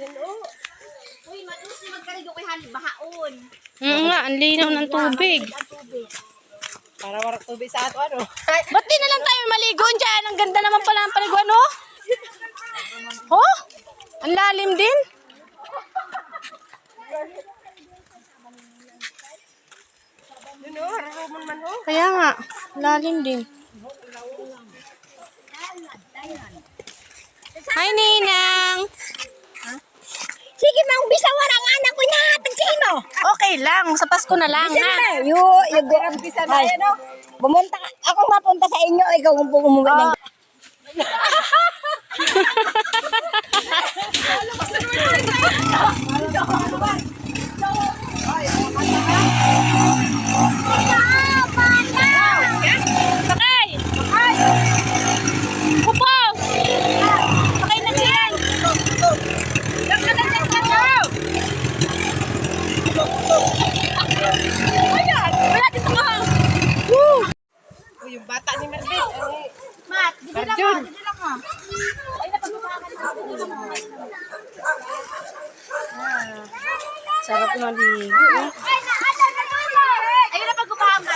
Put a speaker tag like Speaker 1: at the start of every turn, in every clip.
Speaker 1: Uy, matusi magkaligo kay halib bahaon.
Speaker 2: Oo nga, ang linaw ng tubig.
Speaker 1: Ang tubig.
Speaker 3: Para warak tubig sa ato ano.
Speaker 2: Ba't di na lang tayo maligo dyan? Ang ganda naman pala ng paliguan, oh. Oh, ang lalim din.
Speaker 3: Yun o, hararoman man o.
Speaker 2: Kaya nga, lalim din. Hi, Ninang. Okay lang, sa Pasko na lang, ha?
Speaker 1: Yu, yung guram bisa na yan, no? Bumunta, ako mapunta sa inyo, ikaw kung umuwi ng...
Speaker 2: Ayan! Wala dito ka! Woo!
Speaker 3: O, yung bata ni Mervin.
Speaker 1: Mat, dito lang ha, dito lang ha. Ay, napagpapakan na ako.
Speaker 2: Sarap maligo.
Speaker 1: Ayun na pagkupahan ka.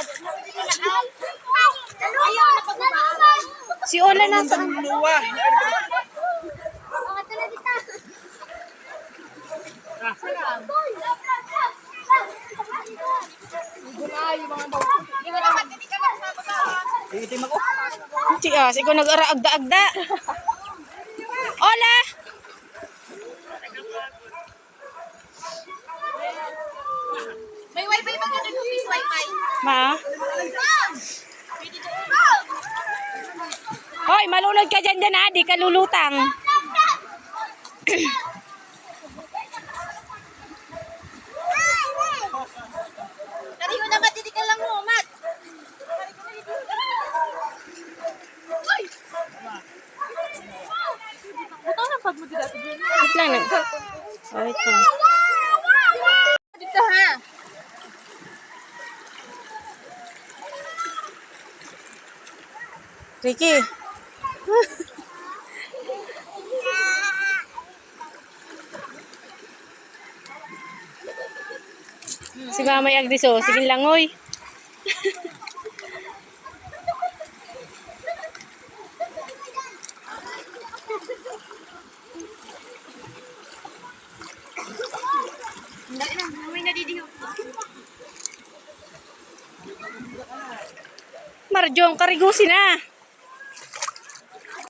Speaker 1: Ayun na pagkupahan.
Speaker 2: Si Ola nasa...
Speaker 3: luwa.
Speaker 1: Hindi mo naman, hindi ka lang sa baba.
Speaker 3: Itim ako.
Speaker 2: Si ah, si ko nag-ara-agda-agda. Ola!
Speaker 1: May wifi ba doon? Office wifi.
Speaker 2: Ma? Hoy, malunod ka dyan dyan ha, di ka lulutang.
Speaker 1: Kari ko naman, hindi ka lang mo, Mat.
Speaker 2: Wait lang. nag- Oh, wait lang.
Speaker 1: Dito ha.
Speaker 2: Ricky. si Mamay Agdiso, sige lang, oy. Marjong, karigusin na.